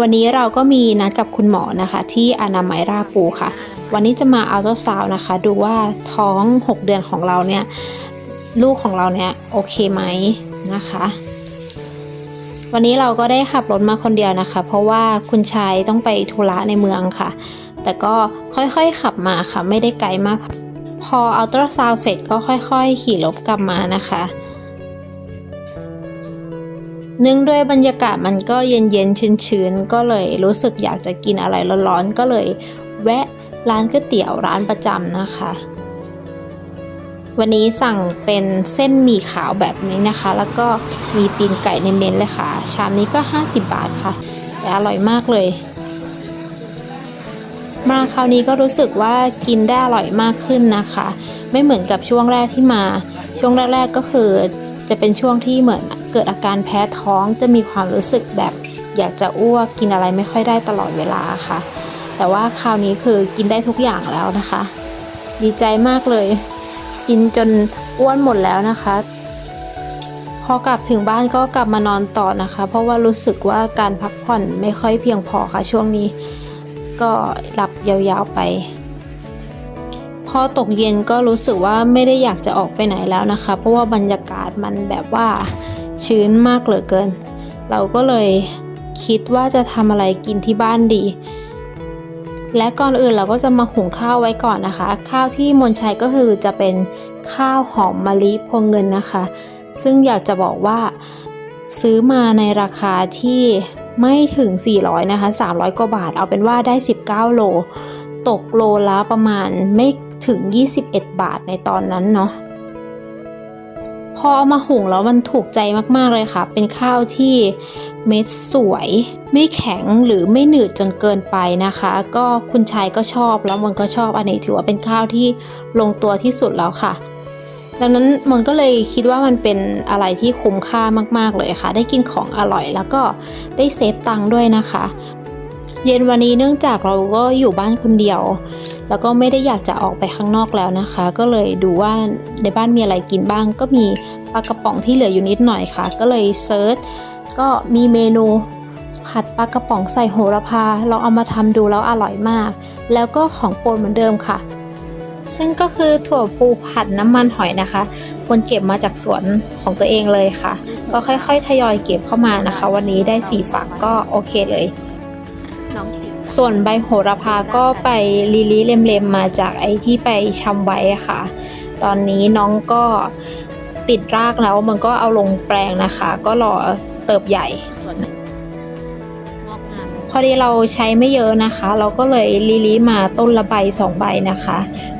วันนี้เราก็มีนัดกับคุณหมอนะคะ ที่อนามัยราปูค่ะ วันนี้จะมาอัลตราซาวนะคะ ดูว่าท้อง 6 เดือนของเราเนี่ย ลูกของเราเนี่ยโอเคไหมนะคะ วันนี้เราก็ได้ขับรถมาคนเดียวนะคะ เพราะว่าคุณชายต้องไปธุระในเมืองค่ะ แต่ก็ค่อยๆขับมาค่ะ ไม่ได้ไกลมาก พออัลตราซาวเสร็จก็ค่อย ๆ ขี่รถกลับมานะคะ เนื่องด้วยบรรยากาศมันก็เย็นๆชื้นๆ ก็เลยรู้สึกอยากจะกินอะไรร้อนๆ ก็เลยแวะร้านก๋วยเตี๋ยวร้านประจำนะคะ วันนี้สั่งเป็นเส้นหมี่ขาวแบบนี้นะคะ แล้วก็มีตีนไก่เน้นๆเลยค่ะ ชามนี้ก็ 50 บาทค่ะ แต่อร่อยมากเลย มาคราวนี้ก็รู้สึกว่ากินได้อร่อยมากขึ้นนะคะ ไม่เหมือนกับช่วงแรกที่มา ช่วงแรกๆก็คือจะเป็นช่วงที่เหมือน เกิดอาการแพ้ท้องจะมีความรู้สึกแบบอยากจะอ้วกกินอะไรไม่ค่อยได้ตลอดเวลาค่ะ แต่ว่าคราวนี้คือกินได้ทุกอย่างแล้วนะคะ ดีใจมากเลย กินจนอ้วนหมดแล้วนะคะ พอกลับถึงบ้านก็กลับมานอนต่อนะคะ เพราะว่ารู้สึกว่าการพักผ่อนไม่ค่อยเพียงพอค่ะช่วงนี้ ก็หลับยาวๆไป พอตกเย็นก็รู้สึกว่าไม่ได้อยากจะออกไปไหนแล้วนะคะ เพราะว่าบรรยากาศมันแบบว่า ชื้นมากเหลือเกิน เราก็เลยคิดว่าจะทำอะไรกินที่บ้านดี และก่อนอื่นเราก็จะมาหุงข้าวไว้ก่อนนะคะ ข้าวที่มนชัยก็คือจะเป็นข้าวหอมมะลิพวงเงินนะคะ ซึ่งอยากจะบอกว่าซื้อมาในราคาที่ไม่ถึง 400 นะคะ 300 กว่าบาท เอาเป็นว่าได้ 19 โล ตกโลละประมาณไม่ถึง 21 บาทในตอนนั้นเนาะ อเอามาหุงแล้วมันถูกใจมากๆเลยค่ะ เป็นข้าวที่เม็ดสวย ไม่แข็งหรือไม่หนืดจนเกินไปนะคะ ก็คุณชายก็ชอบแล้วมันก็ชอบอันนี้ถือว่าเป็นข้าวที่ลงตัวที่สุดแล้วค่ะ ดังนั้นมันก็เลยคิดว่ามันเป็นอะไรที่คุ้มค่ามากๆเลยค่ะ ได้กินของอร่อยแล้วก็ได้เซฟตังค์ด้วยนะคะ เย็นวันนี้เนื่องจากเราก็อยู่บ้านคนเดียว แล้วก็ไม่ได้อยากจะออกไปข้างนอกแล้วนะคะ ก็เลยดูว่าในบ้านมีอะไรกินบ้าง ก็มีปลากระป๋องที่เหลืออยู่นิดหน่อยค่ะ ก็เลยเซิร์ชก็มีเมนูผัดปลากระป๋องใส่โหระพา เราเอามาทำดูแล้วอร่อยมาก แล้วก็ของโปรดเหมือนเดิมค่ะ ซึ่งก็คือถั่วปูผัดน้ำมันหอยนะคะคนเก็บมาจากสวนของตัวเองเลยค่ะ ก็ค่อยๆ ทยอยเก็บเข้ามานะคะ วันนี้ได้สี่ฝักก็โอเคเลย ส่วนใบโหระพาก็ไปลีลีเล็มๆมาจากไอ้ที่ไปชำไว้ค่ะ ตอนนี้น้องก็ติดรากแล้วมันก็เอาลงแปลงนะคะ ก็รอเติบใหญ่พอดีเราใช้ไม่เยอะนะคะ เราก็เลยลีลีมาต้นละใบสองใบนะคะ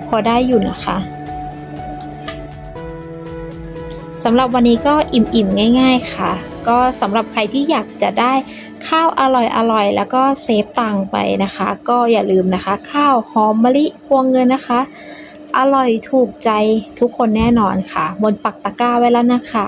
พอได้อยู่นะคะสำหรับวันนี้ก็อิ่มๆง่าย ๆ ค่ะ ก็สำหรับใครที่อยากจะได้ข้าวอร่อยอร่อยแล้วก็เซฟตังค์ไปนะคะ ก็อย่าลืมนะคะ ข้าวหอมมะลิพวงเงินนะคะ อร่อยถูกใจทุกคนแน่นอนค่ะบนปักตะกร้าไว้แล้วนะคะ